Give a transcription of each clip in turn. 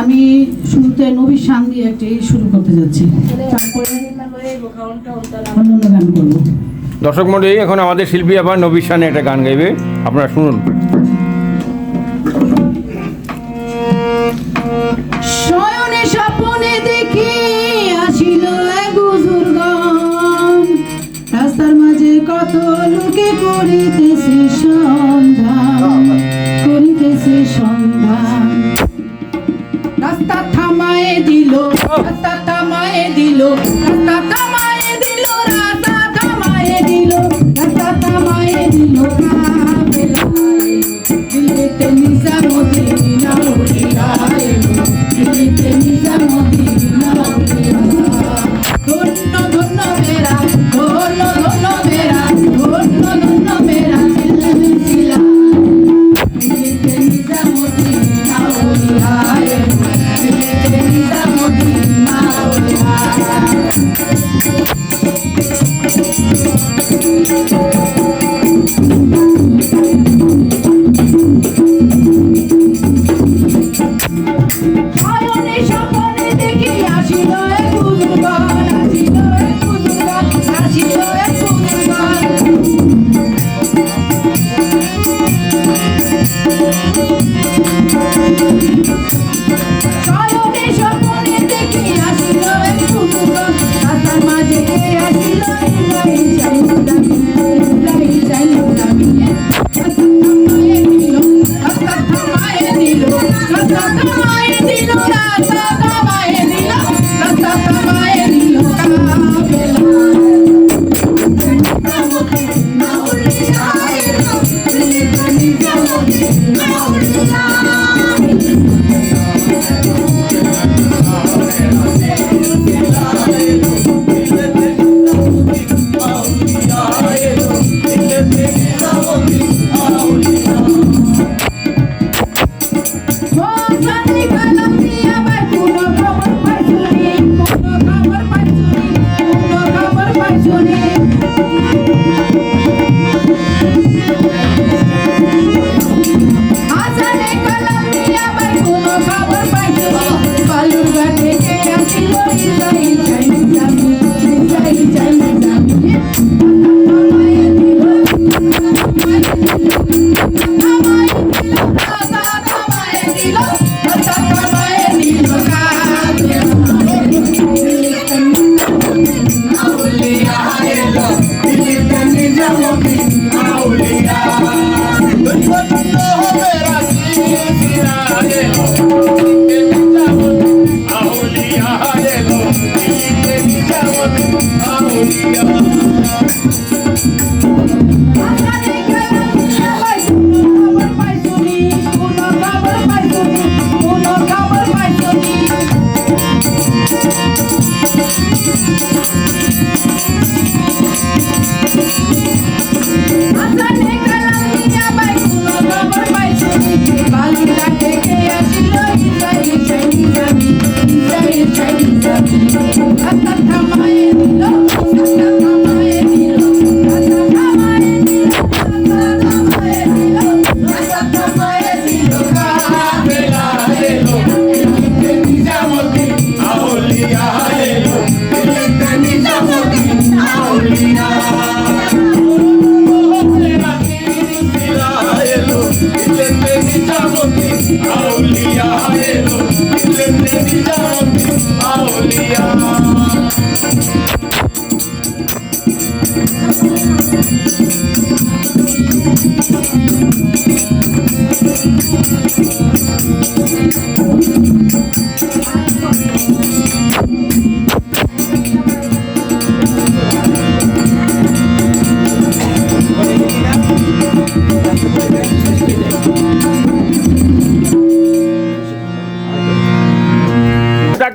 আমি শুরুতে নবীর শান দিয়ে একটি শুরু করতে যাচ্ছি। অন্যান্য গান করব। দর্শক মন্ডলী এখন আমাদের শিল্পী আবার নবীর শানে একটা গান গাইবে। আপনারা শুনুন। রাস্তার মাঝে কত লোকে করিতেছে যাই যাই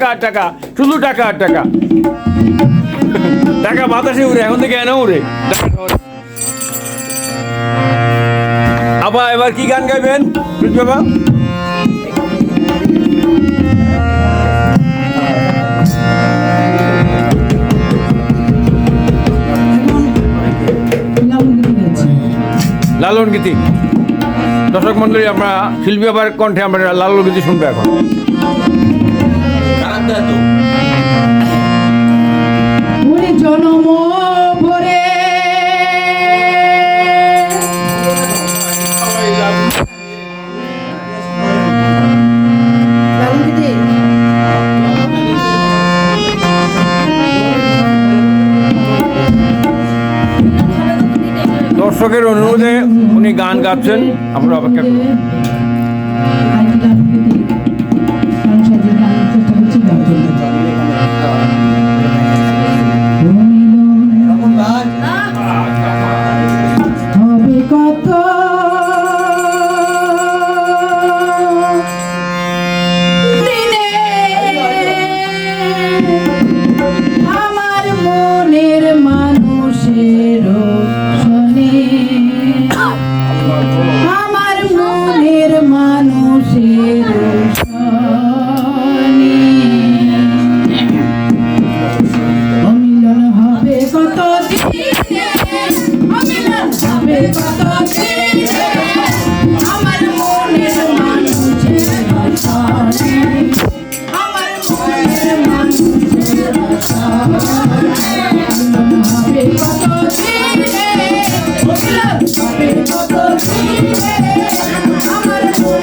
টাকা আর টাকা, শুধু টাকা আর টাকা। টাকা বাতাসে উড়ে, এখন থেকে এনে উড়ে। আবার এবার কি গান গাইবেন? বাবা? লালন গীতি। দর্শক মন্ডলী আমরা শিল্পী আবার কণ্ঠে আমরা লালন গীতি শুনব এখন। দেয় দর্শকের অনুরোধে উনি গান গাচ্ছেন আমরা অপেক্ষা করব।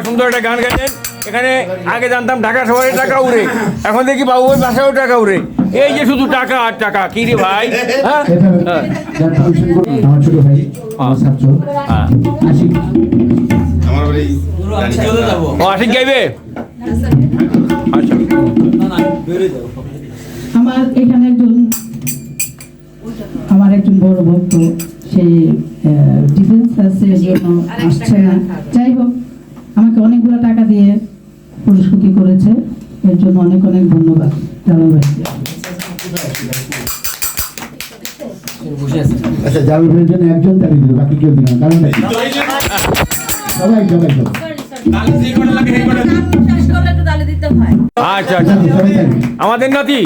আবার সুন্দর একটা গান গাইলেন। এখানে আগে জানতাম ঢাকা শহরে টাকা উড়ে। এখন দেখি বাবু ওই বাসায়ও টাকা উড়ে। এই যে শুধু টাকা আর টাকা কি রে ভাই? হ্যাঁ? হ্যাঁ। আশিক ও আশিক গাইবে? আচ্ছা আমার এখানে একজন আমার একজন বড় ভক্ত সে ডিফেন্স আছে এর জন্য আসছে না। যাই হোক আমাকে অনেকগুলো টাকা দিয়ে পুরস্কৃতি করেছে। এর জন্য অনেক অনেক ধন্যবাদ। জালাল ভাইকে আচ্ছা জাল ভাইয়ের জন্য একজন তালি দিল বাকি কেউ দিল না। কারণ সবাই সবাই হয়। আচ্ছা আচ্ছা। আমাদের নাতি।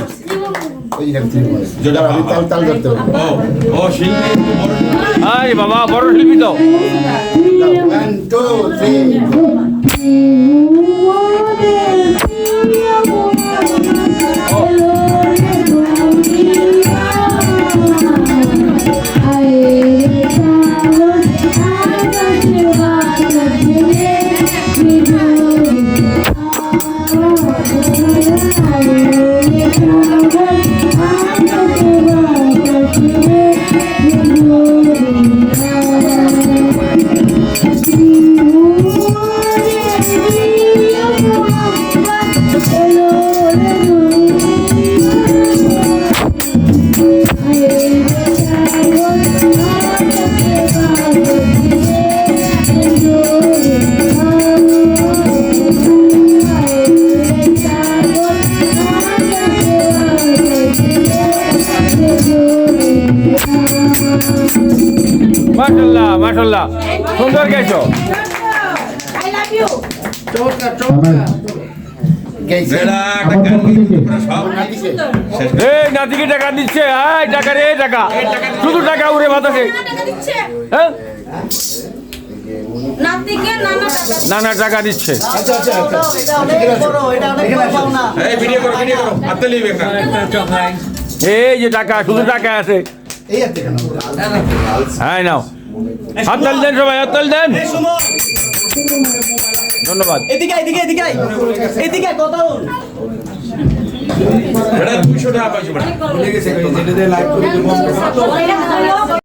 আরে বাবা বড় শিল্পী তো। One, two, three. মাশাল্লাহ মাশাল্লাহ সুন্দর এই নাতিকে টাকা দিচ্ছে। এই টাকা রে টাকা। শুধু টাকা উড়ে বাতাসে হ্যাঁ? নানা টাকা দিচ্ছে। এই যে টাকা শুধু টাকা আছে। হ্যাঁ নাও। হাততালি দেন সবাই হাততালি দেন। ধন্যবাদ। এদিকে এদিকে এদিকে এদিকে কথা বল। এটা 200 টাকা পাইছো